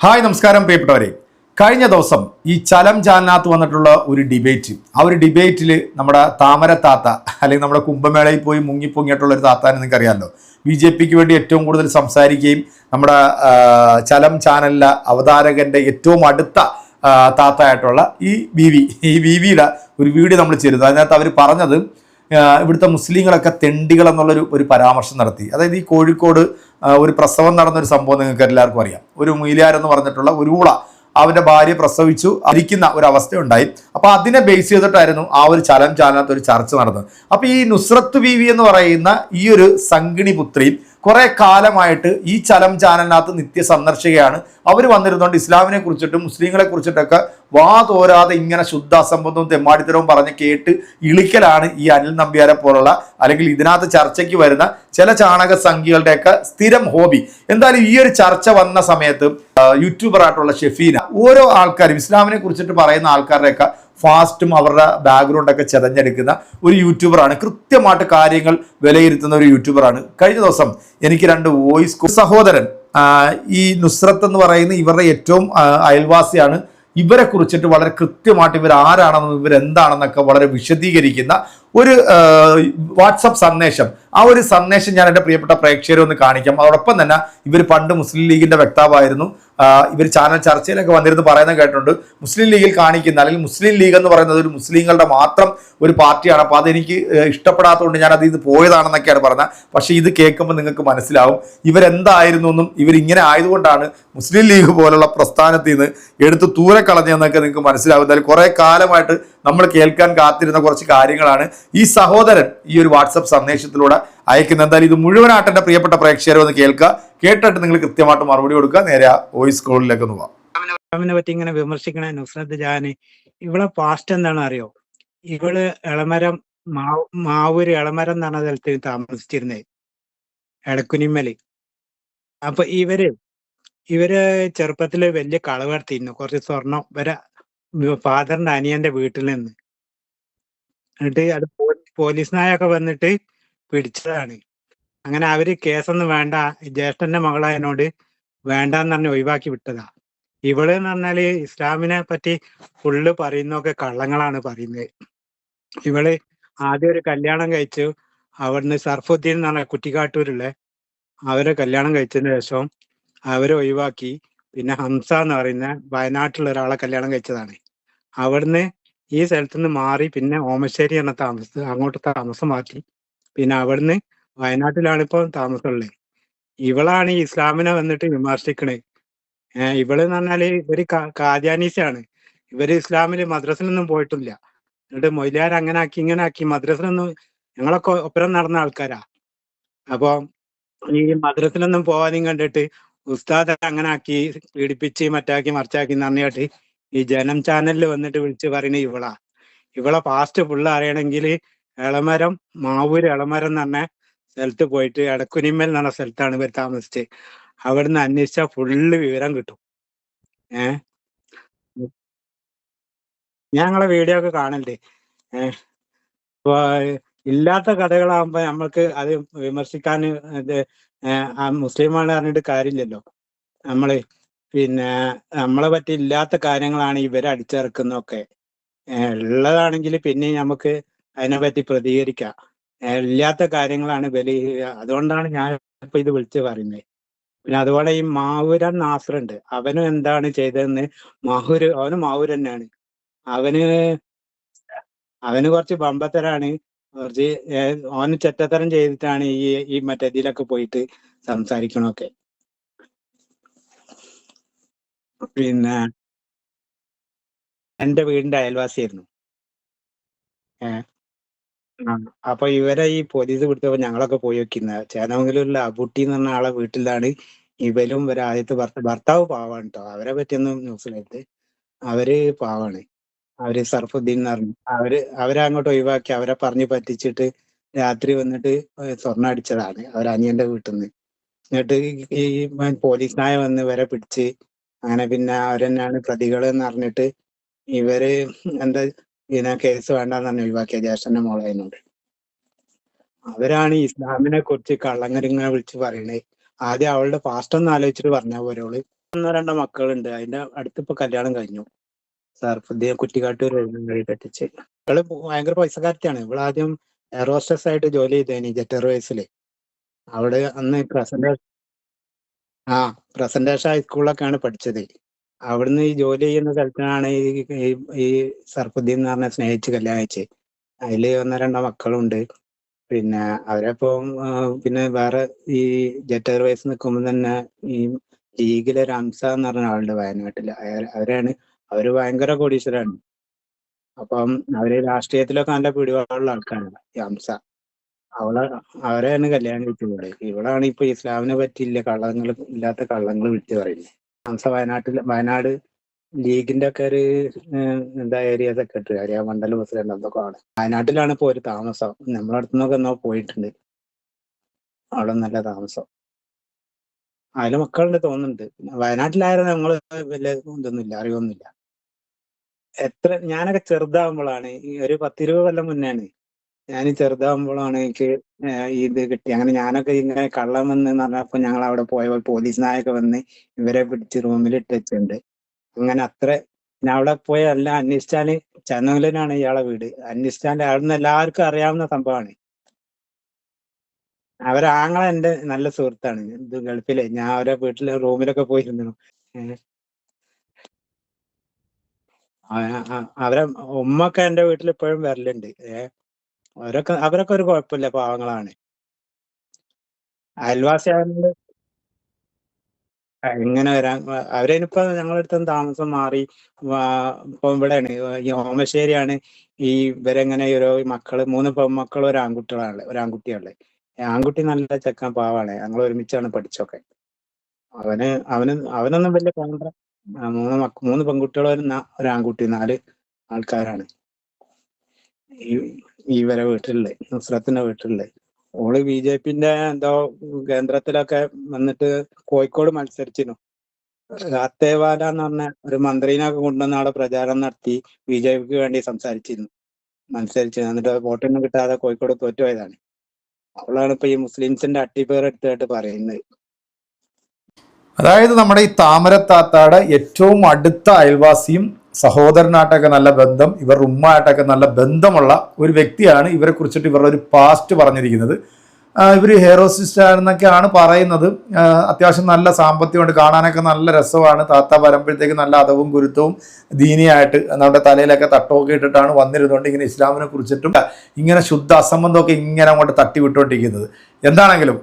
Hi നമസ്കാരം പ്രിയപ്പെട്ടവരെ. കഴിഞ്ഞ ദിവസം ഈ ചലം ചാനലിനകത്ത് വന്നിട്ടുള്ള ഒരു ഡിബേറ്റ് ആ ഒരു ഡിബേറ്റിൽ നമ്മുടെ താമര താത്ത അല്ലെങ്കിൽ നമ്മുടെ കുംഭമേളയിൽ പോയി മുങ്ങിപ്പൊങ്ങിയിട്ടുള്ള ഒരു താത്താനെ നിങ്ങൾക്ക് അറിയാമല്ലോ ബി ജെ പിക്ക് വേണ്ടി ഏറ്റവും കൂടുതൽ സംസാരിക്കുകയും നമ്മുടെ ചലം ചാനലിലെ അവതാരകന്റെ ഏറ്റവും അടുത്ത താത്തയായിട്ടുള്ള ഈ ബി വി ഈ ബി വിയുടെ ഒരു വീഡിയോ നമ്മൾ ചെയ്തത് അതിനകത്ത് അവർ പറഞ്ഞത് ഇവിടുത്തെ മുസ്ലിങ്ങളൊക്കെ തെണ്ടികൾ എന്നുള്ളൊരു ഒരു പരാമർശം നടത്തി. അതായത് ഈ കോഴിക്കോട് ഒരു പ്രസവം നടന്നൊരു സംഭവം നിങ്ങൾക്ക് എല്ലാവർക്കും അറിയാം. ഒരു മൊയിലാർ എന്ന് പറഞ്ഞിട്ടുള്ള ഒരു ഊള അവന്റെ ഭാര്യ പ്രസവിച്ചു ഇരിക്കുന്ന ഒരു അവസ്ഥ ഉണ്ടായി അപ്പോൾ അതിനെ ബേസ് ചെയ്തിട്ടായിരുന്നു ആ ഒരു ചലം ചാനകത്ത് ഒരു ചർച്ച നടന്നത്. അപ്പോൾ ഈ നുസ്രത്ത് ബീവി എന്ന് പറയുന്ന ഈ ഒരു സംഗിണി പുത്രി കുറെ കാലമായിട്ട് ഈ ചലം ചാനലിനകത്ത് നിത്യ സന്ദർശകയാണ്. അവർ വന്നിരുന്നുകൊണ്ട് ഇസ്ലാമിനെ കുറിച്ചിട്ടും മുസ്ലിങ്ങളെ കുറിച്ചിട്ടൊക്കെ വാ തോരാതെ ഇങ്ങനെ ശുദ്ധ അസംബന്ധവും തെമ്മാടിത്തരവും പറഞ്ഞ് കേട്ട് ഇളിക്കലാണ് ഈ അനിൽ നമ്പ്യാരെ പോലുള്ള അല്ലെങ്കിൽ ഇതിനകത്ത് ചർച്ചയ്ക്ക് വരുന്ന ചില ചാണക സംഖ്യകളുടെയൊക്കെ സ്ഥിരം ഹോബി. എന്തായാലും ഈ ഒരു ചർച്ച വന്ന സമയത്ത് യൂട്യൂബറായിട്ടുള്ള ഷെഫീന ഓരോ ആൾക്കാരും ഇസ്ലാമിനെ കുറിച്ചിട്ട് പറയുന്ന ആൾക്കാരുടെയൊക്കെ ഫാസ്റ്റും അവരുടെ ബാക്ക്ഗ്രൗണ്ടൊക്കെ ചെതഞ്ഞെടുക്കുന്ന ഒരു യൂട്യൂബറാണ് കൃത്യമായിട്ട് കാര്യങ്ങൾ വിലയിരുത്തുന്ന ഒരു യൂട്യൂബറാണ് കഴിഞ്ഞ ദിവസം എനിക്ക് രണ്ട് വോയിസ് സഹോദരൻ ഈ നുസ്രത്ത് എന്ന് പറയുന്ന ഇവരുടെ ഏറ്റവും അയൽവാസിയാണ്. ഇവരെ കുറിച്ചിട്ട് വളരെ കൃത്യമായിട്ട് ഇവർ ആരാണെന്നും ഇവരെന്താണെന്നൊക്കെ വളരെ വിശദീകരിക്കുന്ന ഒരു വാട്സപ്പ് സന്ദേശം. ആ ഒരു സന്ദേശം ഞാൻ എന്റെ പ്രിയപ്പെട്ട പ്രേക്ഷകരെ ഒന്ന് കാണിക്കാം. അതോടൊപ്പം തന്നെ ഇവർ പണ്ട് മുസ്ലിം ലീഗിന്റെ വക്താവായിരുന്നു. ഇവർ ചാനൽ ചർച്ചയിലൊക്കെ വന്നിരുന്ന് പറയുന്നത് കേട്ടിട്ടുണ്ട്. മുസ്ലിം ലീഗിൽ കാണിക്കുന്ന അല്ലെങ്കിൽ മുസ്ലിം ലീഗ് എന്ന് പറയുന്നത് ഒരു മുസ്ലിങ്ങളുടെ മാത്രം ഒരു പാർട്ടിയാണ്. അപ്പോൾ അതെനിക്ക് ഇഷ്ടപ്പെടാത്തതുകൊണ്ട് ഞാൻ അത് ഇത് പോയതാണെന്നൊക്കെയാണ് പറഞ്ഞത്. പക്ഷേ ഇത് കേൾക്കുമ്പോൾ നിങ്ങൾക്ക് മനസ്സിലാവും ഇവരെന്തായിരുന്നു എന്നും ഇവരിങ്ങനെ ആയതുകൊണ്ടാണ് മുസ്ലിം ലീഗ് പോലുള്ള പ്രസ്ഥാനത്തിൽ നിന്ന് എടുത്ത് ദൂരെ കളഞ്ഞതെന്നൊക്കെ നിങ്ങൾക്ക് മനസ്സിലാവും. എന്തായാലും കുറേ കാലമായിട്ട് നമ്മൾ കേൾക്കാൻ കാത്തിരുന്ന കുറച്ച് കാര്യങ്ങളാണ് ഈ സഹോദരൻ ഈ ഒരു വാട്സപ്പ് സന്ദേശത്തിലൂടെ അയക്കുന്നത്. എന്തായാലും ഇത് മുഴുവനായിട്ട് എന്റെ പ്രിയപ്പെട്ട പ്രേക്ഷകരെ ഒന്ന് കേൾക്കുക. കേട്ടിട്ട് നിങ്ങൾ കൃത്യമായിട്ട് മറുപടി കൊടുക്കുക. നേരെ വോയിസ് കോളിലേക്ക് ഒന്ന് പോവാം. പറ്റി ഇങ്ങനെ വിമർശിക്കണേ നുസ്രത്ത് ജാന് ഇവളെ പാസ്റ്റ് എന്താണ് അറിയോ? ഇവൾ എളമരം മാവ് മാവൂര് എളമരം എന്ന് പറഞ്ഞ സ്ഥലത്ത് താമസിച്ചിരുന്നേ എടക്കുനിമ്മൽ. അപ്പൊ ഇവർ ഇവർ ചെറുപ്പത്തിൽ വലിയ കളവ് നടത്തിയിരുന്നു. കുറച്ച് സ്വർണം വരെ ഫാദറിന്റെ അനിയന്റെ വീട്ടിൽ നിന്ന്. എന്നിട്ട് അത് പോലീസിനായൊക്കെ പോലീസ് നായൊക്കെ വന്നിട്ട് പിടിച്ചതാണ്. അങ്ങനെ അവർ കേസൊന്നും വേണ്ട ജ്യേഷ്ഠന്റെ മകളായതിനോട് വേണ്ടാന്ന് പറഞ്ഞ് ഒഴിവാക്കി വിട്ടതാ. ഇവൾ എന്ന് പറഞ്ഞാൽ ഇസ്ലാമിനെ പറ്റി ഫുള്ള് പറയുന്നൊക്കെ കള്ളങ്ങളാണ് പറയുന്നത്. ഇവൾ ആദ്യം ഒരു കല്യാണം കഴിച്ചു. അവിടുന്ന് സർഫുദ്ദീൻ എന്ന് പറഞ്ഞ കുറ്റിക്കാട്ടൂരുള്ള അവരെ കല്യാണം കഴിച്ചതിന് ശേഷം അവരെ ഒഴിവാക്കി. പിന്നെ ഹംസ എന്ന് പറയുന്ന വയനാട്ടിലുള്ള ഒരാളെ കല്യാണം കഴിച്ചതാണ്. അവിടുന്ന് ഈ സ്ഥലത്ത് നിന്ന് മാറി പിന്നെ ഓമശ്ശേരി എന്ന താമസം അങ്ങോട്ട് താമസം മാറ്റി പിന്നെ അവിടുന്ന് വയനാട്ടിലാണ് ഇപ്പൊ താമസമുള്ളത് ഇവളാണ് ഈ ഇസ്ലാമിനെ വന്നിട്ട് വിമർശിക്കണേ. ഏഹ് ഇവൾ എന്ന് പറഞ്ഞാൽ ഇവർ കാദ്യാനീസാണ് ഇവർ ഇസ്ലാമിൽ മദ്രസിലൊന്നും പോയിട്ടില്ല. എന്നിട്ട് മൊയ്ലാർ അങ്ങനെ ആക്കി ഇങ്ങനെ ആക്കി മദ്രസിലൊന്നും ഞങ്ങളൊക്കെ ഒപ്പരം നടന്ന ആൾക്കാരാ. അപ്പൊ ഈ മദ്രസിലൊന്നും പോവാനും കണ്ടിട്ട് ഉസ്താദ് അങ്ങനെ ആക്കി പീഡിപ്പിച്ച് മറ്റാക്കി മറിച്ചാക്കി പറഞ്ഞിട്ട് ഈ ജനം ചാനലിൽ വന്നിട്ട് വിളിച്ച് പറയുന്ന ഇവളാ. ഇവളെ പാസ്റ്റ് ഫുള്ള് അറിയണമെങ്കിൽ ഇളമരം മാവൂര് ഇളമരം എന്ന് പറഞ്ഞ സ്ഥലത്ത് പോയിട്ട് എടക്കുനിമ്മൽ എന്നുള്ള സ്ഥലത്താണ് ഇവർ താമസിച്ചത് അവിടുന്ന് അന്വേഷിച്ചാൽ ഫുള്ള് വിവരം കിട്ടും. ഏ? ഞങ്ങളെ വീഡിയോ ഒക്കെ കാണണ്ടേ? ഇല്ലാത്ത കഥകളാകുമ്പോ നമ്മൾക്ക് അത് വിമർശിക്കാൻ ആ മുസ്ലിമാണ് പറഞ്ഞിട്ട് കാര്യമില്ലല്ലോ. നമ്മൾ പിന്നെ നമ്മളെ പറ്റി ഇല്ലാത്ത കാര്യങ്ങളാണ് ഇവർ അടിച്ചിറക്കുന്നൊക്കെ ഉള്ളതാണെങ്കിൽ പിന്നെ നമുക്ക് അതിനെ പറ്റി പ്രതികരിക്കാം. ഇല്ലാത്ത കാര്യങ്ങളാണ് ബലി. അതുകൊണ്ടാണ് ഞാൻ ഇപ്പൊ ഇത് വിളിച്ചു പറയുന്നത് പിന്നെ അതുപോലെ ഈ മാഹുരൻ നാസറുണ്ട്. അവനും എന്താണ് ചെയ്തതെന്ന് മാഹുര് അവന് മാവൂർ തന്നെയാണ്. അവന് അവന് കുറച്ച് ബമ്പത്തരാണ്. കുറച്ച് ഓന് ചെറ്റത്തരം ചെയ്തിട്ടാണ് ഈ ഈ മറ്റേ ഇതിലൊക്കെ പോയിട്ട് സംസാരിക്കണൊക്കെ. പിന്നെ എന്റെ വീടിന്റെ അയൽവാസിയായിരുന്നു. ഏഹ് അപ്പൊ ഇവരെ ഈ പോലീസ് പിടിച്ചപ്പോ ഞങ്ങളൊക്കെ പോയി വെക്കുന്ന ചേനമംഗലൂരിലെ അബുട്ടി എന്ന് പറഞ്ഞ ആളെ വീട്ടിലാണ് ഇവരും ഇവരെ ആദ്യത്തെ ഭർത്ത ഭർത്താവ് പാവാണ് കേട്ടോ അവരെ പറ്റിയൊന്നും ന്യൂസിലെടുത്ത് അവർ പാവാണ്. അവർ സർഫുദ്ദീൻ എന്ന് പറഞ്ഞു. അവർ അവരെ അങ്ങോട്ട് ഒഴിവാക്കി അവരെ പറഞ്ഞു പറ്റിച്ചിട്ട് രാത്രി വന്നിട്ട് സ്വർണ അടിച്ചതാണ് അവരനിയന്റെ വീട്ടിൽ നിന്ന് എന്നിട്ട് ഈ പോലീസിനായ പോലീസ് നായ വന്ന് ഇവരെ പിടിച്ച്. അങ്ങനെ പിന്നെ അവരെന്നാണ് പ്രതികൾ എന്ന് പറഞ്ഞിട്ട് ഇവർ എന്താ ഇതിനെ കേസ് വേണ്ടെന്ന് പറഞ്ഞ് ഒഴിവാക്കിയ ജ്യേഷ്ഠന്റെ മോളതിനോട് അവരാണ് ഇസ്ലാമിനെ കുറിച്ച് കള്ളങ്ങരിങ്ങനെ വിളിച്ച് പറയണേ. ആദ്യം അവളുടെ പാസ്റ്റ് ഒന്ന് ആലോചിച്ചിട്ട് പറഞ്ഞ പോരോൾ ഒന്നോ രണ്ടോ മക്കളുണ്ട്. അതിന്റെ അടുത്തിപ്പോ കല്യാണം കഴിഞ്ഞു. സർഫുദ്ദീൻ കുറ്റിക്കാട്ടൂർ വഴി കെട്ടിച്ച്. ഇവൾ ഭയങ്കര പൈസക്കാരത്തിയാണ് ഇവൾ ആദ്യം എയർ ഹോസ്റ്റസ് ആയിട്ട് ജോലി ചെയ്തേനി ജെറ്റ് എയർവേസിൽ അവിടെ അന്ന് പ്രസന്റേഷൻ ആ പ്രസന്റേഷൻ ഹൈസ്കൂളിലൊക്കെയാണ് പഠിച്ചത്. അവിടുന്ന് ഈ ജോലി ചെയ്യുന്ന സ്ഥലത്തിനാണ് ഈ ഈ- സർഫുദ്ദീൻ എന്ന് പറഞ്ഞ സ്നേഹിച്ച് കല്യാണം കഴിച്ചത് അതിൽ ഒന്നോ രണ്ടോ മക്കളുണ്ട്. പിന്നെ അവരെപ്പോ പിന്നെ വേറെ ഈ ജെറ്റ് എയർവേസ് നിൽക്കുമ്പോൾ തന്നെ ഈ ലീഗിലെ റംസ എന്ന് പറഞ്ഞ ആളുണ്ട് വയനാട്ടിൽ. അവരാണ് അവർ ഭയങ്കര കോടീശ്വരാണ്. അപ്പം അവർ രാഷ്ട്രീയത്തിലൊക്കെ നല്ല പിടിപാടുള്ള ആൾക്കാരാണ് ഈ ഹംസ അവളെ അവരെയാണ് കല്യാണം കഴിച്ചത് ഇവിടെ ഇവളാണ് ഇപ്പൊ ഇസ്ലാമിനെ പറ്റിയില്ല കള്ളങ്ങൾ ഇല്ലാത്ത കള്ളങ്ങൾ വിളിച്ചു പറയുന്നത് വയനാട്ടിൽ വയനാട് ലീഗിന്റെ ഒക്കെ ഒരു എന്താ ഏരിയ സെക്രട്ടറി ഏരിയ മണ്ഡല പ്രസിഡന്റ് എന്തൊക്കെ ആണ്? വയനാട്ടിലാണ് ഇപ്പൊ ഒരു താമസം. നമ്മളെ അടുത്തുനിന്നൊക്കെ എന്നോ പോയിട്ടുണ്ട്. അവിടെ നല്ല താമസം. അതിൽ മക്കളുണ്ട് തോന്നുന്നുണ്ട്. വയനാട്ടിലായിരുന്നു ഞങ്ങൾ വലിയ ഇതൊന്നുമില്ല അറിവൊന്നുമില്ല എത്ര ഞാനൊക്കെ ചെറുതാകുമ്പോഴാണ് ഈ ഒരു പത്തിരുപത് കൊല്ലം മുന്നെയാണ് ഞാൻ ചെറുതാകുമ്പോഴാണ് എനിക്ക് ഇത് കിട്ടി. അങ്ങനെ ഞാനൊക്കെ ഇങ്ങനെ കള്ളം വന്ന് പറഞ്ഞപ്പോ ഞങ്ങൾ അവിടെ പോയപ്പോൾ പോലീസ് നായൊക്കെ വന്ന് ഇവരെ പിടിച്ച് റൂമിൽ ഇട്ട് വെച്ചിട്ടുണ്ട്. അങ്ങനെ അത്ര ഞാൻ അവിടെ പോയ എല്ലാം അന്വേഷിച്ചാൽ ചന്നൂലിനാണ് ഇയാളെ വീട്. അന്വേഷിച്ചാൽ അവിടുന്ന് എല്ലാവർക്കും അറിയാവുന്ന സംഭവമാണ്. അവരാങ്ങളെ എന്റെ നല്ല സുഹൃത്താണ്. ഇത് ഗൾഫിലെ. ഞാൻ അവരെ വീട്ടിലെ റൂമിലൊക്കെ പോയിരുന്നു അവരെ ഉമ്മൊക്കെ എന്റെ വീട്ടിൽ ഇപ്പോഴും വരലുണ്ട്. ഏഹ് അവരൊക്കെ അവരൊക്കെ ഒരു കുഴപ്പമില്ല പാവങ്ങളാണ്. അയൽവാസിയാണെങ്കിൽ എങ്ങനെ വരാൻ അവരതിനിപ്പോ ഞങ്ങളുടെ അടുത്ത് താമസം മാറി ഇപ്പൊ ഇവിടെയാണ് ഈ ഓമശ്ശേരിയാണ് ഈ ഇവരെങ്ങനെ ഓരോ മക്കൾ മൂന്ന് മക്കൾ ഒരു ആൺകുട്ടികളാണ് ഒരു ആൺകുട്ടിയാണ് ആൺകുട്ടി നല്ല ചെക്കൻ പാവാണ് ഞങ്ങൾ ഒരുമിച്ചാണ് പഠിച്ചൊക്കെ അവന് അവന് അവനൊന്നും വലിയ കോൺട്ര മൂന്ന് മക്ക മൂന്ന് പെൺകുട്ടികളും ഒരു ആൺകുട്ടി നാല് ആൾക്കാരാണ്. ഇവരെ വീട്ടിലുള്ളത് നുസ്രത്തിന്റെ വീട്ടിലുള്ളത് ഓൾ ബി ജെ പിന്റെ എന്തോ കേന്ദ്രത്തിലൊക്കെ വന്നിട്ട് കോഴിക്കോട് മത്സരിച്ചിരുന്നു രാത്തേവാല എന്ന് പറഞ്ഞ ഒരു മന്ത്രിനൊക്കെ കൊണ്ടുവന്ന് അവിടെ പ്രചാരണം നടത്തി ബി ജെ പിക്ക് വേണ്ടി സംസാരിച്ചിരുന്നു. മത്സരിച്ചു എന്നിട്ട് വോട്ടൊന്നും കിട്ടാതെ കോഴിക്കോട് തോറ്റുപോയതാണ്. അവളാണ് ഇപ്പൊ ഈ മുസ്ലിംസിന്റെ അട്ടിപ്പേർ എടുത്തായിട്ട് പറയുന്നത്. അതായത് നമ്മുടെ ഈ താമരത്താത്താടെ ഏറ്റവും അടുത്ത അയൽവാസിയും സഹോദരനായിട്ടൊക്കെ നല്ല ബന്ധം ഇവരുടെ ഉമ്മയായിട്ടൊക്കെ നല്ല ബന്ധമുള്ള ഒരു വ്യക്തിയാണ് ഇവരെ കുറിച്ചിട്ട് ഇവരുടെ ഒരു പാസ്റ്റ് പറഞ്ഞിരിക്കുന്നത്. ഇവർ ഹെയറോസിസ്റ്റ് ആണെന്നൊക്കെയാണ് പറയുന്നത്. അത്യാവശ്യം നല്ല സാമ്പത്തികമുണ്ട് കാണാനൊക്കെ നല്ല രസമാണ്. താത്ത വരുമ്പോഴത്തേക്ക് നല്ല അതവും ഗുരുത്വവും ദീനിയായിട്ട് നമ്മുടെ തലയിലൊക്കെ തട്ടമൊക്കെ ഇട്ടിട്ടാണ് വന്നിരുന്നുകൊണ്ട് ഇങ്ങനെ ഇസ്ലാമിനെ കുറിച്ചിട്ടും ഇങ്ങനെ ശുദ്ധ അസംബന്ധമൊക്കെ ഇങ്ങനെ അങ്ങോട്ട് തട്ടി വിട്ടുകൊണ്ടിരിക്കുന്നത് എന്താണെങ്കിലും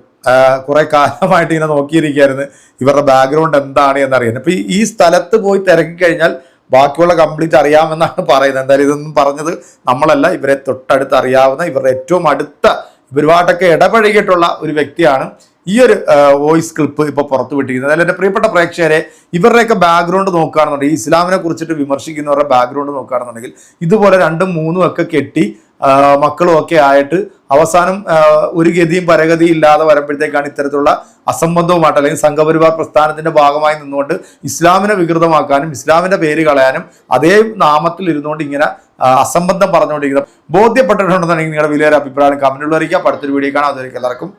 കുറെ കാലമായിട്ട് ഇങ്ങനെ നോക്കിയിരിക്കുകയായിരുന്നു ഇവരുടെ ബാക്ക്ഗ്രൗണ്ട് എന്താണ് എന്നറിയാൻ. അപ്പോൾ ഈ സ്ഥലത്ത് പോയി തിരക്കി കഴിഞ്ഞാൽ ബാക്കിയുള്ള കംപ്ലീറ്റ് അറിയാമെന്നാണ് പറയുന്നത്. എന്തായാലും ഇതൊന്നും പറഞ്ഞത് നമ്മളല്ല. ഇവരെ തൊട്ടടുത്ത് അറിയാവുന്ന ഇവരുടെ ഏറ്റവും അടുത്ത ഒരുപാടൊക്കെ ഇടപഴകിയിട്ടുള്ള ഒരു വ്യക്തിയാണ് ഈ ഒരു വോയിസ് ക്ലിപ്പ് ഇപ്പോൾ പുറത്തു വിട്ടിരിക്കുന്നത്. അതിൽ എന്റെ പ്രിയപ്പെട്ട പ്രേക്ഷകരെ ഇവരുടെയൊക്കെ ബാക്ക്ഗ്രൗണ്ട് നോക്കുകയാണെന്നുണ്ടെങ്കിൽ ഇസ്ലാമിനെ കുറിച്ചിട്ട് വിമർശിക്കുന്നവരുടെ ബാക്ക്ഗ്രൗണ്ട് നോക്കുകയാണെന്നുണ്ടെങ്കിൽ ഇതുപോലെ രണ്ടും മൂന്നും ഒക്കെ കെട്ടി മക്കളും ഒക്കെ ആയിട്ട് അവസാനം ഒരു ഗതിയും പരഗതിയും ഇല്ലാതെ വരുമ്പോഴത്തേക്കാണ് ഇത്തരത്തിലുള്ള അസംബന്ധവുമായിട്ട് അല്ലെങ്കിൽ സംഘപരിവാർ പ്രസ്ഥാനത്തിന്റെ ഭാഗമായി നിന്നുകൊണ്ട് ഇസ്ലാമിനെ വികൃതമാക്കാനും ഇസ്ലാമിന്റെ പേര് കളയാനും അതേ നാമത്തിൽ ഇരുന്നുകൊണ്ട് ഇങ്ങനെ അസംബന്ധം പറഞ്ഞുകൊണ്ടിരിക്കുന്നത്. ബോധ്യപ്പെട്ടിട്ടുണ്ടെന്നുണ്ടെങ്കിൽ നിങ്ങളുടെ വിലയേറെ അഭിപ്രായം കമന്റുകൾ അറിയിക്കുക. അടുത്തൊരു വീഡിയോ കാണാം. അതൊരു എല്ലാവർക്കും